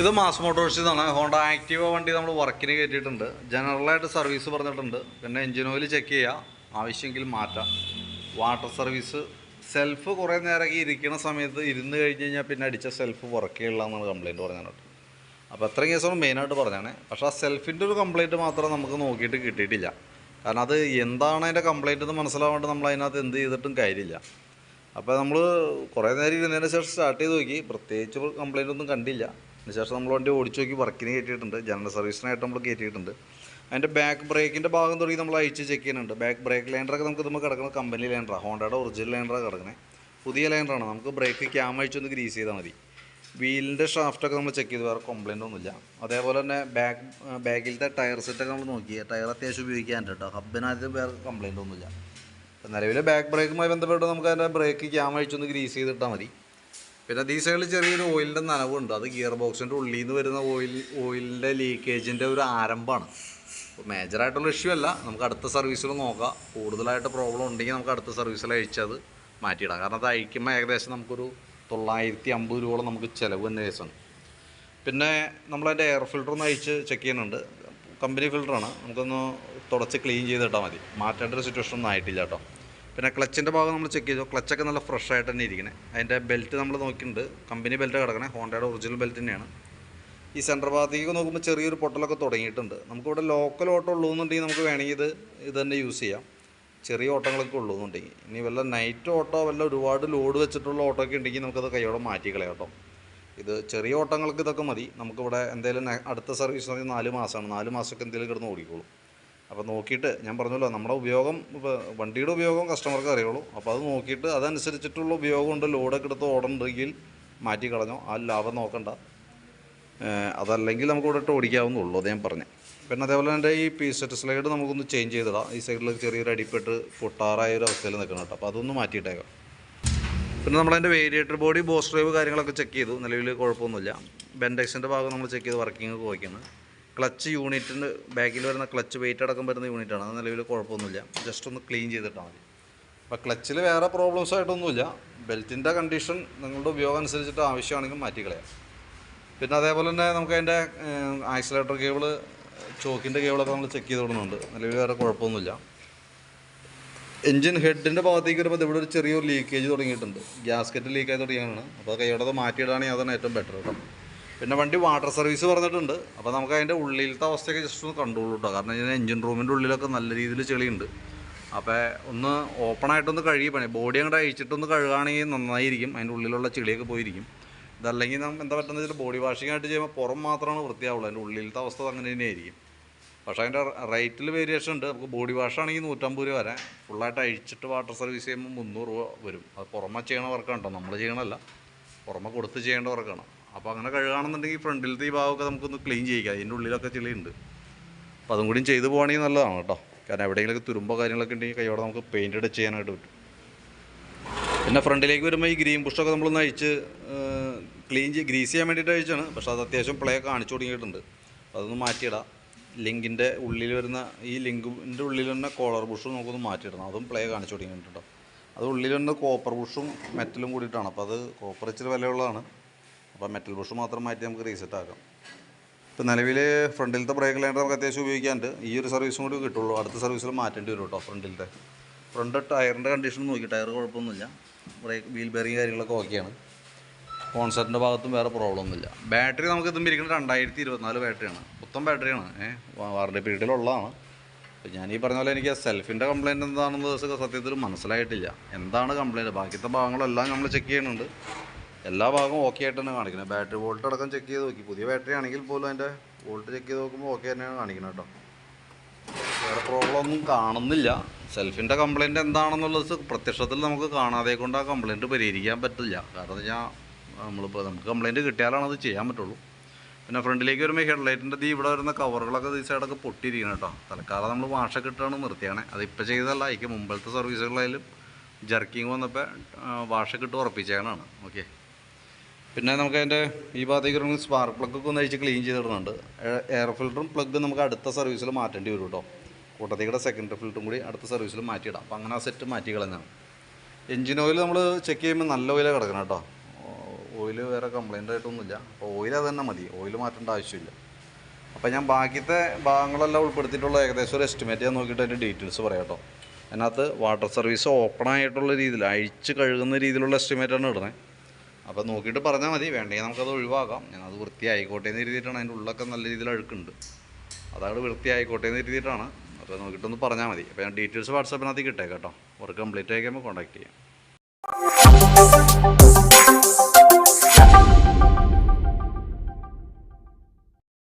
ഇത് Mass Motors നിന്നാണ് Honda Activa വണ്ടി നമ്മൾ വർക്കിന് കയറ്റിയിട്ടുണ്ട്. ജനറലായിട്ട് സർവീസ് പറഞ്ഞിട്ടുണ്ട്. പിന്നെ എഞ്ചിൻ ഓയിൽ ചെക്ക് ചെയ്യുക ആവശ്യമെങ്കിൽ മാറ്റാം. വാട്ടർ സർവീസ് സെൽഫ് കുറേ നേരമൊക്കെ ഇരിക്കുന്ന സമയത്ത് ഇരുന്ന് കഴിഞ്ഞ് കഴിഞ്ഞാൽ പിന്നെ അടിച്ച സെൽഫ് വർക്ക് എന്നാണ് കംപ്ലയിന്റ് പറഞ്ഞിട്ട് അപ്പോൾ അത്രയും കേസാണ് മെയിനായിട്ട് പറഞ്ഞാണ് പക്ഷേ ആ സെൽഫിന്റെ ഒരു കംപ്ലയിന്റ് മാത്രം നമുക്ക് നോക്കിയിട്ട് കിട്ടിയിട്ടില്ല. കാരണം അത് എന്താണ് അതിന്റെ കംപ്ലയിന്റ് എന്ന് മനസ്സിലാവാണ്ട് നമ്മൾ അതിനകത്ത് എന്ത് ചെയ്തിട്ടും കാര്യമില്ല. അപ്പോൾ നമ്മൾ കുറേ നേരം ഇരുന്നതിന് ശേഷം സ്റ്റാർട്ട് ചെയ്ത് നോക്കി. പ്രത്യേകിച്ച് കംപ്ലയിന്റ് ഒന്നും കണ്ടില്ല. അതിന് ശേഷം നമ്മൾ വണ്ടി ഓടിച്ചു നോക്കി വർക്കിന് കയറ്റിയിട്ടുണ്ട്. ജനറൽ സർവീസിനായിട്ട് നമ്മൾ കയറ്റിയിട്ടുണ്ട്. അതിന്റെ ബാക്ക് ബ്രേക്കിന്റെ ഭാഗം തുടങ്ങി നമ്മൾ അഴിച്ച് ചെക്ക് ചെയ്യുന്നുണ്ട്. ബാക്ക് ബ്രേക്ക് ലൈൻഡറൊക്കെ നമുക്ക് നമ്മൾ കിടക്കുന്നത് കമ്പനി ലൈൻഡറാണ് ഹോണ്ടയുടെ ഒറിജിനൽ ലൈൻഡറാണ് കിടക്കുന്നത് പുതിയ ലൈൻഡറാണ് നമുക്ക് ബ്രേക്ക് ക്യാം അഴിച്ചൊന്ന് ഗ്രീസ് ചെയ്താൽ മതി. വീലിന്റെ ഷാഫ്റ്റൊക്കെ നമ്മൾ ചെക്ക് ചെയ്ത്. വേറെ കംപ്ലയിന്റ് ഒന്നുമില്ല. അതേപോലെ തന്നെ ബാക്ക് ബാക്കിലത്തെ ടയർ സെറ്റൊക്കെ നമ്മൾ നോക്കി. ടയർ അത്യാവശ്യം ഉപയോഗിക്കാൻ കേട്ടോ. ഹബിനകത്ത് വേറെ കംപ്ലയിന്റ് ഒന്നുമില്ല. നിലവിലെ ബാക്ക് ബ്രേക്കുമായി ബന്ധപ്പെട്ട് നമുക്ക് അതിന്റെ ബ്രേക്ക് ക്യാം അഴിച്ചൊന്ന് ഗ്രീസ് ചെയ്തിട്ടാൽ മതി. പിന്നെ ഈ ചെറിയൊരു ഓയിലിന്റെ നനവുണ്ട്. അത് ഗിയർ ബോക്സിന്റെ ഉള്ളിൽ നിന്ന് വരുന്ന ഓയിൽ ഓയിലിന്റെ ലീക്കേജിന്റെ ഒരു ആരംഭമാണ്. മേജറായിട്ടുള്ള ഇഷ്യൂ അല്ല. നമുക്ക് അടുത്ത സർവീസിൽ നോക്കാം. കൂടുതലായിട്ട് പ്രോബ്ലം ഉണ്ടെങ്കിൽ നമുക്ക് അടുത്ത സർവീസിൽ അയച്ചത് മാറ്റിയിടാം. കാരണം അത് അയക്കുമ്പോൾ ഏകദേശം നമുക്കൊരു തൊള്ളായിരത്തി അമ്പത് രൂപയോളം നമുക്ക് ചിലവ് തന്നെ കേസാണ് പിന്നെ നമ്മളതിന്റെ എയർ ഫിൽറ്റർ ഒന്ന് അയച്ച് ചെക്ക് ചെയ്യുന്നുണ്ട്. കമ്പനി ഫിൽറ്ററാണ് നമുക്കൊന്ന് തുടച്ച് ക്ലീൻ ചെയ്തിട്ടാൽ മതി. മാറ്റേണ്ട ഒരു സിറ്റുവേഷൻ ഒന്നും ആയിട്ടില്ല കേട്ടോ. പിന്നെ ക്ലച്ചിന്റെ ഭാഗം നമ്മൾ ചെക്ക് ചെയ്തു. ക്ലച്ചൊക്കെ നല്ല ഫ്രഷ് ആയിട്ട് തന്നെ ഇരിക്കണേ. അതിന്റെ ബെൽറ്റ് നമ്മൾ നോക്കിയിട്ടുണ്ട്. കമ്പനി ബെൽറ്റ് കിടക്കണേ. ഹോണ്ടയുടെ ഒറിജിനൽ ബെൽറ്റ് തന്നെയാണ്. ഈ സെന്റർ ഭാഗത്തേക്ക് നോക്കുമ്പോൾ ചെറിയൊരു പൊട്ടലൊക്കെ തുടങ്ങിയിട്ടുണ്ട്. നമുക്കിവിടെ ലോക്കൽ ഓട്ടം ഉള്ളൂന്നുണ്ടെങ്കിൽ നമുക്ക് വേണമെങ്കിൽ ഇത് ഇത് തന്നെ യൂസ് ചെയ്യാം. ചെറിയ ഓട്ടങ്ങളൊക്കെ ഉള്ളൂന്നുണ്ടെങ്കിൽ. ഇനി വല്ല നൈറ്റ് ഓട്ടോ വല്ല ഒരുപാട് ലോഡ് വെച്ചിട്ടുള്ള ഓട്ടോ ഒക്കെ ഉണ്ടെങ്കിൽ നമുക്കത് കൈയോടെ മാറ്റി കളയാം ഇത് ചെറിയ ഓട്ടങ്ങൾക്ക് ഇതൊക്കെ മതി. നമുക്കിവിടെ എന്തെങ്കിലും അടുത്ത സർവീസ് എന്ന് പറഞ്ഞാൽ നാല് മാസമാണ്. നാല് മാസമൊക്കെ എന്തെങ്കിലും കിടന്ന് ഓടിക്കോളും. അപ്പോൾ നോക്കിയിട്ട് ഞാൻ പറഞ്ഞല്ലോ നമ്മുടെ ഉപയോഗം ഇപ്പോൾ വണ്ടിയുടെ ഉപയോഗം കസ്റ്റമർക്ക് അറിയുള്ളൂ. അപ്പോൾ അത് നോക്കിയിട്ട് അതനുസരിച്ചിട്ടുള്ള ഉപയോഗം ഉണ്ട്. ലോഡൊക്കെ എടുത്ത് ഓടണ്ടെങ്കിൽ മാറ്റി കളഞ്ഞോ. ആ ലാഭം നോക്കണ്ട. അതല്ലെങ്കിൽ നമുക്ക് ഇവിടെ ഇട്ട് ഓടിക്കാവുന്നുള്ളൂ അത് ഞാൻ പറഞ്ഞു. പിന്നെ അതേപോലെ തന്നെ ഈ പി സെറ്റ് സ്ലൈഡ് നമുക്കൊന്ന് ചേഞ്ച് ചെയ്തിടാം. ഈ സൈഡിൽ ചെറിയൊരു അടിപ്പെട്ട് പൊട്ടാറായ ഒരു അവസ്ഥയിൽ നിൽക്കണം കേട്ടോ. അപ്പോൾ അതൊന്ന് മാറ്റിയിട്ടേക്കാം. പിന്നെ നമ്മളതിന്റെ വേരിയേറ്റർ ബോഡി ബോസ് ഡ്രൈവ് കാര്യങ്ങളൊക്കെ ചെക്ക് ചെയ്തു. നിലവിൽ കുഴപ്പമൊന്നുമില്ല. ബെൻഡെക്സിന്റെ ഭാഗം നമ്മൾ ചെക്ക് ചെയ്ത് വർക്കിംഗ് ഒക്കെ വയ്ക്കുന്നത് ക്ലച്ച് യൂണിറ്റിന് ബാക്കിൽ വരുന്ന ക്ലച്ച് വെയിറ്റ് അടക്കം വരുന്ന യൂണിറ്റാണ്. അത് നിലവിൽ കുഴപ്പമൊന്നുമില്ല. ജസ്റ്റ് ഒന്ന് ക്ലീൻ ചെയ്തിട്ടാൽ മതി. അപ്പോൾ ക്ലച്ചിൽ വേറെ പ്രോബ്ലംസ് ആയിട്ടൊന്നുമില്ല. ബെൽറ്റിന്റെ കണ്ടീഷൻ നിങ്ങളുടെ ഉപയോഗം അനുസരിച്ചിട്ട് ആവശ്യമാണെങ്കിൽ മാറ്റിക്കളയാം പിന്നെ അതേപോലെ തന്നെ നമുക്ക് അതിന്റെ ആക്സിലേറ്റർ കേബിൾ ചോക്കിന്റെ കേബിളൊക്കെ നമ്മൾ ചെക്ക് ചെയ്ത് കൊടുക്കുന്നുണ്ട് നിലവിൽ വേറെ കുഴപ്പമൊന്നുമില്ല. എഞ്ചിൻ ഹെഡിന്റെ ഭാഗത്തേക്ക് വരുമ്പോൾ ഇവിടെ ഒരു ചെറിയൊരു ലീക്കേജ് തുടങ്ങിയിട്ടുണ്ട്. ഗ്യാസ്കറ്റ് ലീക്കായി തുടങ്ങിയാണ് അപ്പോൾ കൈയോടെ അത് മാറ്റിയിടാണെങ്കിൽ അതാണ് ഏറ്റവും ബെറ്റർ കേട്ടോ. പിന്നെ വണ്ടി വാട്ടർ സർവീസ് പറഞ്ഞിട്ടുണ്ട്. അപ്പോൾ നമുക്ക് അതിന്റെ ഉള്ളിലത്തെ അവസ്ഥയൊക്കെ ജസ്റ്റ് ഒന്ന് കണ്ടുള്ളൂ കേട്ടോ കാരണം കഴിഞ്ഞാൽ എൻജിൻ റൂമിന്റെ ഉള്ളിലൊക്കെ നല്ല രീതിയിൽ ചെളിയുണ്ട്. അപ്പോൾ ഒന്ന് ഓപ്പണായിട്ടൊന്ന് കഴുകി പണി. ബോഡി അങ്ങോട്ട് അഴിച്ചിട്ടൊന്ന് കഴുകുകയാണെങ്കിൽ നന്നായിരിക്കും. അതിന്റെ ഉള്ളിലുള്ള ചെളിയൊക്കെ പോയിരിക്കും. ഇതല്ലെങ്കിൽ നമുക്ക് എന്താ പറ്റുന്ന വെച്ചാൽ ബോഡി വാഷിംഗ് ആയിട്ട് ചെയ്യുമ്പോൾ പുറം മാത്രമാണ് വൃത്തിയാവുള്ളൂ. അതിന്റെ ഉള്ളിലത്തെ അവസ്ഥ അങ്ങനെ തന്നെയായിരിക്കും പക്ഷേ അതിന്റെ റേറ്റിൽ വേരിയേഷൻ ഉണ്ട്. നമുക്ക് ബോഡി വാഷ് ആണെങ്കിൽ നൂറ്റമ്പത് രൂപ വരെ. ഫുള്ളായിട്ട് അഴിച്ചിട്ട് വാട്ടർ സർവീസ് ചെയ്യുമ്പോൾ മുന്നൂറ് രൂപ വരും. അത് പുറമെ ചെയ്യണ വർക്കാണ് കേട്ടോ നമ്മൾ ചെയ്യണമല്ല പുറമെ കൊടുത്ത് ചെയ്യേണ്ട വർക്കാണ് അപ്പോൾ അങ്ങനെ കഴുകുകയാണെന്നുണ്ടെങ്കിൽ ഫ്രണ്ടിലത്തെ ഈ ഭാഗമൊക്കെ നമുക്കൊന്ന് ക്ലീൻ ചെയ്യിക്കാം. അതിന്റെ ഉള്ളിലൊക്കെ ചെളിയുണ്ട്. അപ്പോൾ അതും കൂടി ചെയ്തു പോകണമെങ്കിൽ നല്ലതാണ് കേട്ടോ. കാരണം എവിടെയെങ്കിലൊക്കെ തുരുമ്പോ കാര്യങ്ങളൊക്കെ ഉണ്ടെങ്കിൽ കൈയോടെ നമുക്ക് പെയിന്റ് അടിച്ച് ചെയ്യാനായിട്ട് പറ്റും. പിന്നെ ഫ്രണ്ടിലേക്ക് വരുമ്പോൾ ഈ ഗ്രീൻ ബുഷൊക്കെ നമ്മളൊന്ന് അഴിച്ച് ക്ലീൻ ചെയ്ത് ഗ്രീസ് ചെയ്യാൻ വേണ്ടിയിട്ട് അഴിച്ചാണ് പക്ഷേ അത് അത്യാവശ്യം പ്ലേ കാണിച്ചു തുടങ്ങിയിട്ടുണ്ട്. അതൊന്ന് മാറ്റിയിടാം. ലിങ്കിന്റെ ഉള്ളിൽ വരുന്ന ഈ ലിങ്കിന്റെ ഉള്ളിൽ വരുന്ന കോളർ ബുഷും നമുക്കൊന്ന് മാറ്റിയിടണം. അതും പ്ലേ കാണിച്ചു തുടങ്ങിയിട്ടുണ്ട് അത് ഉള്ളിൽ വരുന്ന കോപ്പർ ബുഷും മെറ്റലും കൂടിയിട്ടാണ്. അപ്പോൾ അത് കോപ്പർ ഇച്ചിരി വിലയുള്ളതാണ്. അപ്പോൾ മെറ്റൽ ബുഷ് മാത്രം മാറ്റി നമുക്ക് റീസെറ്റ് ആക്കാം. ഇപ്പോൾ നിലവിൽ ഫ്രണ്ടിലത്തെ ബ്രേക്ക് ലൈനർ നമുക്ക് അത്യാവശ്യം ഉപയോഗിക്കാണ്ട് ഈ ഒരു സർവീസും കൂടി കിട്ടുള്ളൂ. അടുത്ത സർവീസിൽ മാറ്റേണ്ടി വരും കേട്ടോ ഫ്രണ്ടിലത്തെ ഫ്രണ്ട് ടയറിന്റെ കണ്ടീഷൻ നോക്കി. ടയർ കുഴപ്പമൊന്നുമില്ല. ബ്രേക്ക് വീൽ ബെയറിങ് കാര്യങ്ങളൊക്കെ ഓക്കെയാണ് കോൺസെപ്റ്റിന്റെ ഭാഗത്തും വേറെ പ്രോബ്ലം ഒന്നുമില്ല. ബാറ്ററി നമുക്ക് ഇതും ഇരിക്കുന്നത് രണ്ടായിരത്തി ഇരുപത്തിനാല് ബാറ്ററിയാണ് പുത്തൻ ബാറ്ററിയാണ് ഏഹ് വാറണ്ടി പീരീഡിലുള്ളതാണ് അപ്പോൾ ഞാൻ ഈ പറഞ്ഞ പോലെ എനിക്ക് സെൽഫിന്റെ കംപ്ലയിന്റ് എന്താണെന്ന് സത്യത്തിൽ മനസ്സിലായിട്ടില്ല. എന്താണ് കംപ്ലയിന്റ് ബാക്കിയത്തെ ഭാഗങ്ങളെല്ലാം നമ്മൾ ചെക്ക് ചെയ്യുന്നുണ്ട്. എല്ലാ ഭാഗവും ഓക്കെ ആയിട്ട് തന്നെ കാണിക്കുന്നത്. ബാറ്ററി വോൾട്ട് അടക്കം ചെക്ക് ചെയ്ത് നോക്കി. പുതിയ ബാറ്ററി ആണെങ്കിൽ പോലും അതിന്റെ വോൾട്ട് ചെക്ക് ചെയ്ത് നോക്കുമ്പോൾ ഓക്കെ തന്നെയാണ് കാണിക്കുന്നത് കേട്ടോ. വേറെ പ്രോബ്ലം ഒന്നും കാണുന്നില്ല. സെൽഫിന്റെ കംപ്ലയിന്റ് എന്താണെന്നുള്ളത് പ്രത്യക്ഷത്തിൽ നമുക്ക് കാണാതെ കൊണ്ട് ആ കംപ്ലയിന്റ് പരിഹരിക്കാൻ പറ്റില്ല. കാരണം ഞാൻ നമ്മളിപ്പോൾ നമുക്ക് കംപ്ലയിന്റ് കിട്ടിയാലാണ് അത് ചെയ്യാൻ പറ്റുള്ളൂ. പിന്നെ ഫ്രണ്ടിലേക്ക് വരുമ്പോൾ ഹെഡ്ലൈറ്റിന്റെ ഈ ഇവിടെ വരുന്ന കവറുകളൊക്കെ ഈ സൈഡൊക്കെ പൊട്ടിയിരിക്കണം കേട്ടോ. തൽക്കാലം നമ്മൾ വാഷൊക്കെ ഇട്ടാണ് നിർത്തിയാണ്. അത് ഇപ്പോൾ ചെയ്തതല്ല. അതിക്ക് മുമ്പത്തെ സർവീസുകളായാലും ജർക്കിങ് വന്നപ്പോൾ വാഷൊക്കെ ഇട്ട് ഉറപ്പിച്ചേക്കണാണ് ഓക്കെ പിന്നെ നമുക്ക് അതിന്റെ ഈ ഭാഗത്തേക്ക് സ്പാർക്ക് പ്ലഗ് ഒക്കെ ഒന്ന് അഴിച്ച് ക്ലീൻ ചെയ്തിടുന്നുണ്ട് എയർ ഫിൽറ്ററും പ്ലഗ് നമുക്ക് അടുത്ത സർവീസിൽ മാറ്റേണ്ടി വരും കേട്ടോ കൂട്ടത്തേക്കിടെ സെക്കൻഡറി ഫിൽറ്ററും കൂടി അടുത്ത സർവീസിൽ മാറ്റിയിടാം അപ്പോൾ അങ്ങനെ ആ സെറ്റ് മാറ്റി കളഞ്ഞാണ്. എഞ്ചിൻ ഓയിൽ നമ്മൾ ചെക്ക് ചെയ്യുമ്പോൾ നല്ല ഓയിലാണ് കിടക്കണം കേട്ടോ ഓയിൽ വേറെ കംപ്ലൈന്റ് ആയിട്ടൊന്നുമില്ല. അപ്പോൾ ഓയിൽ അത് തന്നെ മതി. ഓയിൽ മാറ്റേണ്ട ആവശ്യമില്ല. അപ്പോൾ ഞാൻ ബാക്കിയത്തെ ഭാഗങ്ങളെല്ലാം ഉൾപ്പെടുത്തിയിട്ടുള്ള ഏകദേശം ഒരു എസ്റ്റിമേറ്റ് ഞാൻ നോക്കിയിട്ട് അതിന്റെ ഡീറ്റെയിൽസ് പറയാം കേട്ടോ അതിനകത്ത് വാട്ടർ സർവീസ് ഓപ്പൺ ആയിട്ടുള്ള രീതിയിൽ അഴിച്ച് കഴുകുന്ന രീതിയിലുള്ള എസ്റ്റിമേറ്റാണ് ഇടുന്നത്. അപ്പോൾ നോക്കിയിട്ട് പറഞ്ഞാൽ മതി. വേണ്ടെങ്കിൽ നമുക്കത് ഒഴിവാക്കാം. ഞാനത് വൃത്തിയായിക്കോട്ടെ എന്ന് കരുതിയിട്ടാണ് അതിന്റെ ഉള്ളൊക്കെ നല്ല രീതിയിൽ അഴുക്കുണ്ട്. അതാണ് വൃത്തിയായിക്കോട്ടെ എന്ന് കരുതിയിട്ടാണ് അപ്പോൾ നോക്കിയിട്ടൊന്ന് പറഞ്ഞാൽ മതി. അപ്പോൾ ഞാൻ ഡീറ്റെയിൽസ് വാട്സാപ്പിനകത്ത് കിട്ടേക്കാം കേട്ടോ. വർക്ക് കംപ്ലീറ്റ് ആയിക്കുമ്പോൾ കോൺടാക്ട് ചെയ്യാം.